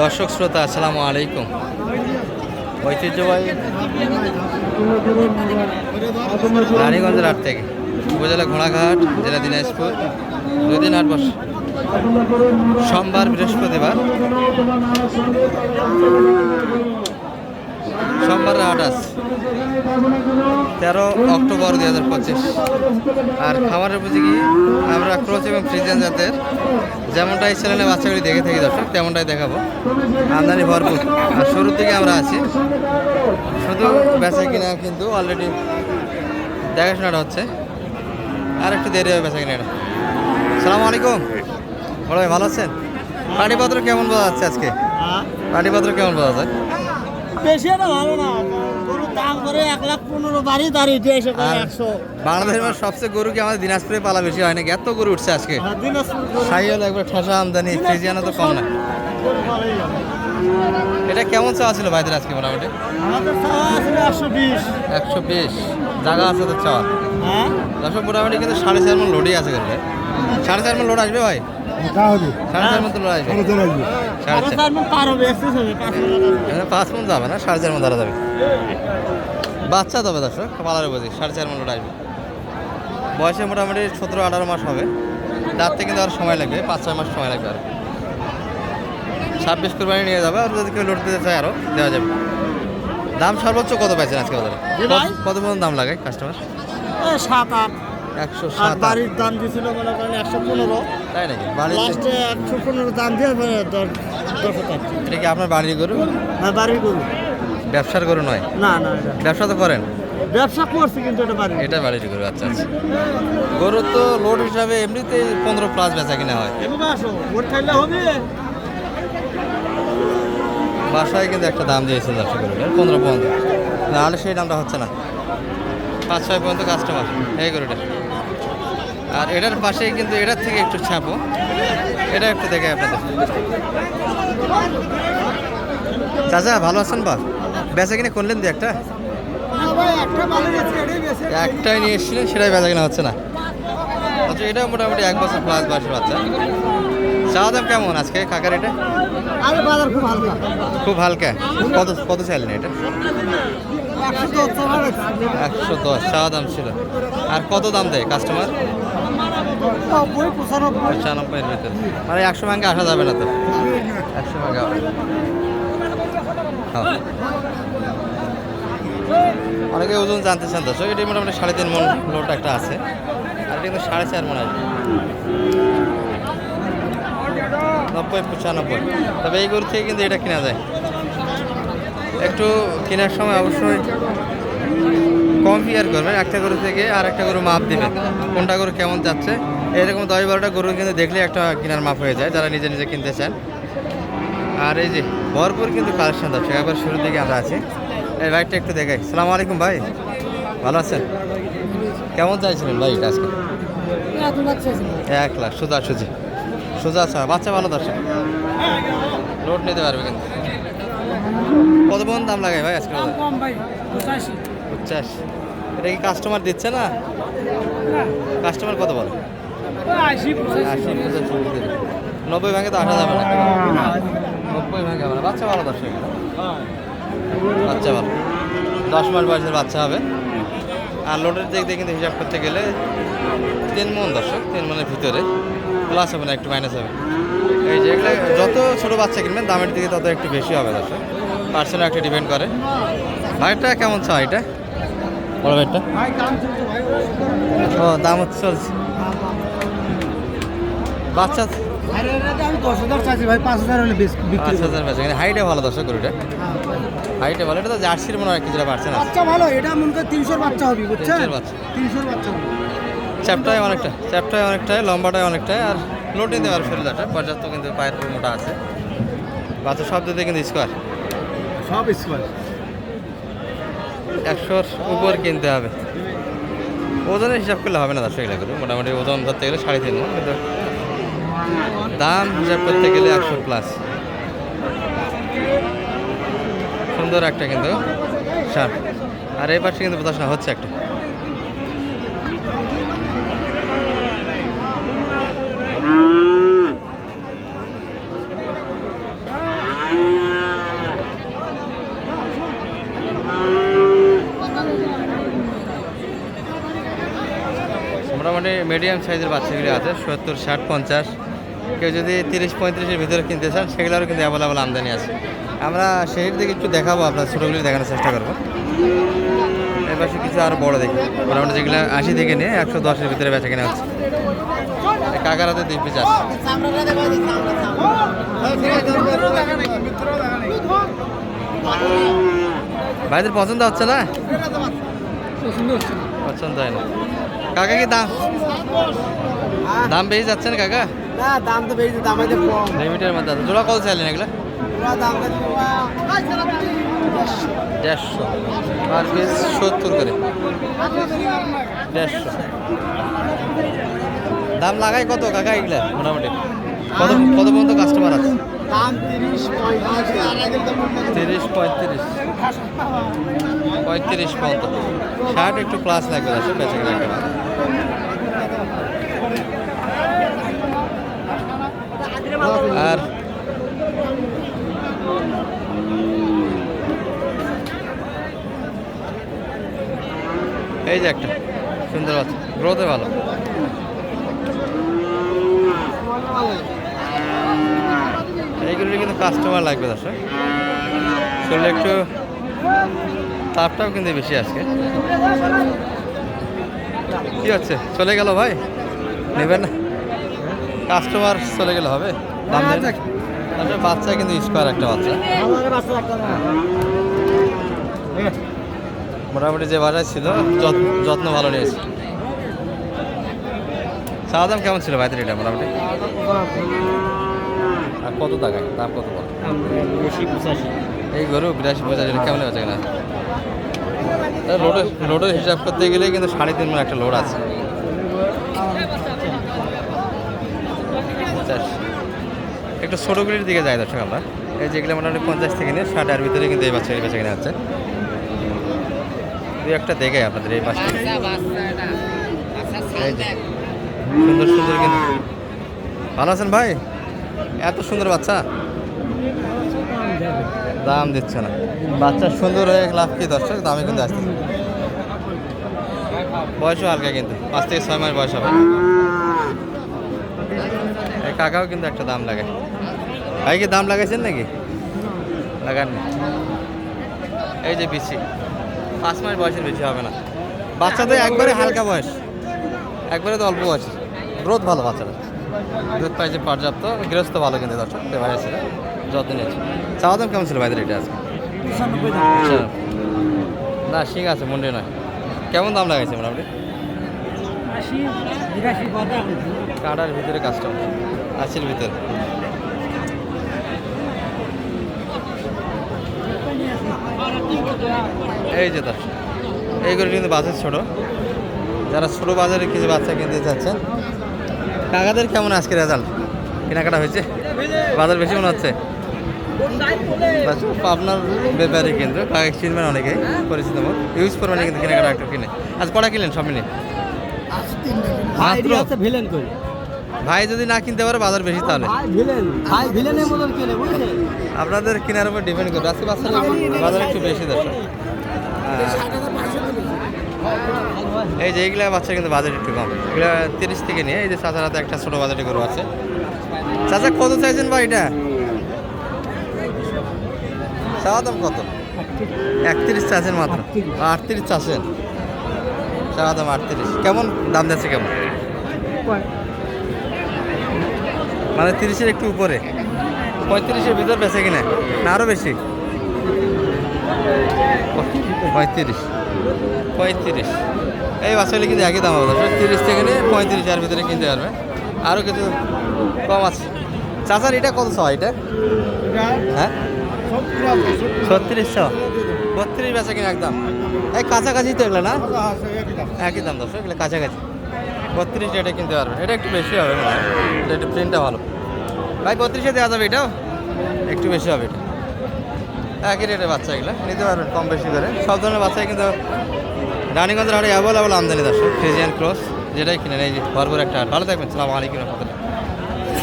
দর্শক শ্রোতা, আসসালামু আলাইকুম। ঐতিহ্যবাহী রানীগঞ্জের হাট থেকে, উপজেলা ঘোড়াঘাট, জেলা দিনাজপুর দুই দিন আট বছর সোমবার বৃহস্পতিবার। সোমবার হাট আছে। তেরো অক্টোবর দুই হাজার পঁচিশ। আর খাবারের বুঝি কি? আমরা ক্রোচ এবং ফ্রিজেন জাতের যেমনটাই চ্যানেলে বাচ্চাগুলি দেখে থাকি দর্শক তেমনটাই দেখাবো। আমদানি ভরপুর। আর শুরুর দিকে আমরা আছি। শুধু বেচা কিনা কিন্তু অলরেডি দেখাশোনাটা হচ্ছে। আর একটু দেরি হবে বেচা কিনাটা। সালাম আলাইকুম। বড় ভাই ভালো আছেন? পানিপত্র কেমন পাওয়া যাচ্ছে আজকে? পানিপত্র কেমন পাওয়া যায়? বেশি না ভালো না। দাম করে এক লাখ পনেরো বাড়ি দাঁড়িয়ে এসে একশো। বাংলাদেশের সবচেয়ে গরু কি আমাদের দিনাজপুরে পালা বেশি হয় নাকি? এত গরু উঠছে আজকে। আর দিনাজপুর গরু- সাই হলো একবার ঠাসা আমদানি ফ্রিজিয়ানা তো কম না। এটা কেমন চাওয়া ছিল ভাইদের আজকে মোটামুটি? একশো বিশ। একশো বিশ। জায়গা আছে তো চাওয়া হ্যাঁ? দর্শক মোটামুটি কিন্তু সাড়ে চার মন লোডই আছে কিন্তু সাড়ে চার মন লোড আসবে ভাই? সাড়ে চার তো লোড আসবে। সাড়ে চার চার। পার হবে এক্সেস হবে পাঁচ। মন যাবে না সাড়ে চার মন ধরা যাবে। বাচ্চা তবে দর্শক পালারে বুঝি সাড়ে চার মন লোড আসবে। বয়সে মোটামুটি সতেরো আঠারো মাস হবে। দাঁততে কিন্তু আর সময় লাগবে পাঁচ ছয় মাস সময় লাগবে আর। ছাব্বিশ কোরবানি নিয়ে যাবে আর যদি কেউ লোড দিতে চায় আরও দেওয়া যাবে। দাম সর্বোচ্চ কত পাইছেন আজকে বাজারে? কত- কত পর্যন্ত দাম লাগে কাস্টমার সাত আট। একশো সাত বাড়ির দাম দিয়েছিল মনে করেন একশো পনেরো। তাই নাকি? লাস্টে একশো পনেরো দাম দিয়ে দশ দশ এটা কি আপনার বাড়ির গরু? হ্যাঁ বাড়ির গরু। ব্যবসার গরু নয়? না না ব্যবসা তো করেন? ব্যবসা করছি কিন্তু এটা বাড়ি এটা বাড়ির গরু আচ্ছা আচ্ছা। গরু তো লোড হিসাবে এমনিতেই পনেরো প্লাস বেচা কিনা হয়। হবে। বাসায় কিন্তু একটা দাম দিয়েছে পনেরো পর্যন্ত। নাহলে সেই দামটা হচ্ছে না। পাঁচ ছয় পর্যন্ত কাস্টমার এই গরুটা। আর এটার পাশে কিন্তু এটার থেকে একটু ছাপো। এটা একটু দেখে আপনাদের। চাচা ভালো আছেন বা বেচা কিনে করলেন দি একটা? একটাই নিয়ে এসেছিলেন সেটাই বেচা কিনা হচ্ছে না। আচ্ছা এটা মোটামুটি এক বছর প্লাস বয়সের বাচ্চা। চাওয়া দাম কেমন আজকে কাকার এটা? খুব হালকা। খুব হালকা। কত কত চাইলেন এটা? একশো দশ, চাওয়া দাম ছিল। আর কত দাম দেয় কাস্টমার নব্বই পঁচানব্বই পঁচানব্বইয়ের ভিতরে। মানে একশো ভাঙে আসা যাবে না তো। একশো ভাঙে হ্যাঁ। অনেকে ওজন জানতে চান তো এটি মোটামুটি সাড়ে তিন মন লোড একটা আছে। আর এটা কিন্তু সাড়ে চার মন আসবে নব্বই, পঁচানব্বই। তবে এই গরু থেকে কিন্তু এটা কেনা যায়। একটু কেনার সময় অবশ্যই কম্পেয়ার করবেন। একটা গরু থেকে আর একটা গরু মাপ দেবেন, কোনটা গরু কেমন যাচ্ছে। এরকম দশ বারোটা গরু কিন্তু দেখলে একটা কেনার মাপ হয়ে যায়, যারা নিজে নিজে কিনতে চান। আর এই যে ভরপুর কিন্তু কালেকশন যাচ্ছে একবার শুরুর দিকে আমরা আছি। এই বাইকটা একটু দেখাই। সালাম আলাইকুম ভাই, ভালো আছেন? কেমন চাইছিলেন ভাই এটা আজকে? এক লাখ, সোজা সুজি। সোজা আচ্ছা বাচ্চা ভালো দর্শক। লোড নিতে পারবে কিন্তু। কত পর্যন্ত দাম লাগাই ভাই আজকে? পঞ্চাশ এটা কি কাস্টমার দিচ্ছে না? কাস্টমার কত বলে? নব্বই ভাঙে তো আসা যাবে না। নব্বই ভাঙে হবে না বাচ্চা ভালো দশ বাচ্চা ভালো। দশ মাস বয়সের বাচ্চা হবে। আর লোডের দিক দিয়ে কিন্তু হিসাব করতে গেলে তিন মন দর্শক তিন মনের ভিতরে। প্লাস হবে না একটু মাইনাস হবে। এই যে এগুলো যত ছোটো বাচ্চা কিনবেন দামের দিকে তত একটু বেশি হবে দর্শক। পার্সেন্ট একটা ডিপেন্ড করে। ভাইটা কেমন চা এটা? বড় ভাইটা? ও দাম হচ্ছে চলছে। বাচ্চা? দশ হাইটে ভালো গরুটা। হাইটে ভালো। এটা তো জার্সির মনে হয় কিছুটা পারছে না বাচ্চা ভালো এটা মনে করে তিনশোর বাচ্চা হবে বুঝছেন? বাচ্চা। তিনশোর বাচ্চা চ্যাপটায় অনেকটা চ্যাপটায় অনেকটাই লম্বাটায় অনেকটাই আর নিতে পারে শরীরটা পর্যাপ্ত কিন্তু পায়ের মোটা আছে। বাচ্চা সব দিতে কিন্তু স্কোয়ার সব স্কোয়ার একশোর উপর কিনতে হবে। ওজনের হিসাব করলে হবে না দর্শক করে মোটামুটি ওজন ধরতে গেলে সাড়ে তিন কিন্তু দাম হিসাব করতে গেলে একশো প্লাস সুন্দর একটা কিন্তু সার আর এই পাশে কিন্তু প্রদর্শন হচ্ছে একটা মোটামুটি মিডিয়াম সাইজের বাচ্চাগুলি আছে, সত্তর, ষাট, পঞ্চাশ। কেউ যদি তিরিশ, পঁয়ত্রিশের ভিতরে কিনতে চান, সেগুলোরও কিন্তু অ্যাভেলেবল আমদানি আছে। আমরা সেই দিকে একটু দেখাবো, আপনার ছোটোগুলি দেখানোর চেষ্টা করব। এর পাশে কিছু আরও বড়ো দেখি। মোটামুটি যেগুলো আশি থেকে নিয়ে একশো দশের ভিতরে বেচা কেনা হচ্ছে। কাকার হাতে দুই পিস আছে। ভাইদের পছন্দ হচ্ছে না? পছন্দ হয় না। কাকা কি দাম? দাম বেশি যাচ্ছে না কাকা? না দাম তো বেশি দাম আছে কম। লিমিটের মধ্যে আছে। জোড়া কত চাইলেন এগুলো? পুরা দাম আছে দেড়শো। পার পিস সত্তর করে। দেড়শো। দাম লাগাই কত কাকা এগুলা? মোটামুটি। কত কত পর্যন্ত কাস্টমার আছে? তিরিশ পঁয়ত্রিশ। তিরিশ পঁয়ত্রিশ। পর্যন্ত। ষাট একটু প্লাস লাগবে আসলে বেঁচে গেলে একটা আর এই যে একটা, সুন্দর বাচ্চা। গ্রোথে ভালো। এইগুলো কিন্তু কাস্টমার লাগবে দর্শক। শরীরে একটু তাপটাও কিন্তু বেশি আজকে। কি হচ্ছে? চলে গেল ভাই? নেবেন না? কাস্টমার চলে গেলে হবে? না? বাচ্চা। কিন্তু স্কোয়ার একটা বাচ্চা। মোটামুটি যে বাজার ছিল যত্ন যত্ন ভালো নিয়েছে। চা দাম কেমন ছিল ভাইদের এটা মোটামুটি? আর কত টাকা দাম কত বল? এই গরু বিরাশি পঁচাশি কেমন আছে কিনা? লোডের লোডের হিসাব করতে গেলে কিন্তু সাড়ে তিন একটা লোড আছে। একটু ছোটোগুলির দিকে যাই দর্শক আমরা। এই যেগুলো মোটামুটি পঞ্চাশ থেকে নিয়ে ষাটের ভিতরে কিন্তু এই বাচ্চা এই বাচ্চা কিনে যাচ্ছে দুই একটা দেখে আপনাদের এই পাশে। সুন্দর সুন্দর কিন্তু। ভালো আছেন ভাই? এত সুন্দর বাচ্চা? দাম দিচ্ছে না। বাচ্চা সুন্দর হয়ে লাভ কি দর্শক? দামে কিন্তু আসতেছে বয়সও হালকা কিন্তু। পাঁচ থেকে ছয় মাস বয়স হবে। কাকাও কিন্তু একটা দাম লাগে ভাই কি দাম লাগাইছেন নাকি? লাগাননি এই যে বিসি পাঁচ মাস বয়সের বেশি হবে না। বাচ্চা তো একবারে হালকা বয়স। একবারে তো অল্প বয়স গ্রোথ ভালো বাচ্চাটা দুধ পাইছে পর্যাপ্ত। গৃহস্থ ভালো কিন্তু দর্শক ভাই আছে যত্ন নিয়েছে। চাওয়া দাম কেমন ছিল ভাইদের এটা আছে আচ্ছা। না ঠিক আছে মন্ডে নয়। কেমন দাম লাগাইছে মোটামুটি? কাটার ভিতরে কাস্টমার আশির ভিতরে। এই যে দর্শক এইগুলো কিন্তু বাজার ছোট। যারা ছোট বাজারে কিছু বাচ্চা কিনতে চাচ্ছেন কাকাদের কেমন আজকে রেজাল্ট কেনাকাটা হয়েছে? বাজার বেশি মনে হচ্ছে? আপনার ব্যাপারে কিন্তু। কাকা চিনবেন অনেকেই পরিচিত মুখ ইউজ করবেন কিন্তু কেনাকাটা একটু কিনে। আজ কটা কিনলেন সব মিলে ভাই যদি না কিনতে পারে বাজার বেশি তাহলে। আপনাদের কেনার উপর ডিপেন্ড করবে। আজকে বাজার একটু বেশি দর্শক। এই যে এইগুলা বাচ্চা কিন্তু বাজেট একটু কম। এগুলা তিরিশ থেকে নিয়ে, এই যে চাচার হাতে একটা ছোটো বাজারে গরু আছে। চাচা, কত চাইছেন ভাই এটা? চাওয়া দাম কত? একত্রিশ চাচ্ছেন মাত্র। আটত্রিশ চাচ্ছেন চাওয়া দাম আটত্রিশ। কেমন? দাম যাচ্ছে কেমন? মানে তিরিশের একটু উপরে। পঁয়ত্রিশের ভিতর বেছে কিনা? না আরও বেশি? পঁয়ত্রিশ। পঁয়ত্রিশ। এই বাচ্চাগুলি কিন্তু একই দাম হবে। তিরিশ থেকে নিয়ে পঁয়ত্রিশ হাজার ভিতরে কিনতে পারবে। আরও কিছু কম আছে। চাচার এটা কত ছ এটা? হ্যাঁ? ছত্রিশ ছত্রিশশো বত্রিশ বেচা কিনা একদম। এই কাছাকাছি তো এগুলো না? একই দাম। দশ এগুলো কাছাকাছি। বত্রিশ এটা কিনতে পারবে। এটা একটু বেশি হবে মনে হয়। এটা একটু প্রিন্টটা ভালো। ভাই বত্রিশে দেওয়া যাবে এটাও? একটু বেশি হবে এটা। একই রেটের বাচ্চা এগুলো, নিতে পারবেন কম বেশি করে সব ধরনের বাচ্চাই কিন্তু রানীগঞ্জের হাটে অ্যাভেলেবল আমদানি দর্শক ফ্রিজিয়ান ক্রস যেটাই কিনে নেই ভরপুর একটা। ভালো থাকবেন, সালাম আলাইকুম রহমতুল্লাহ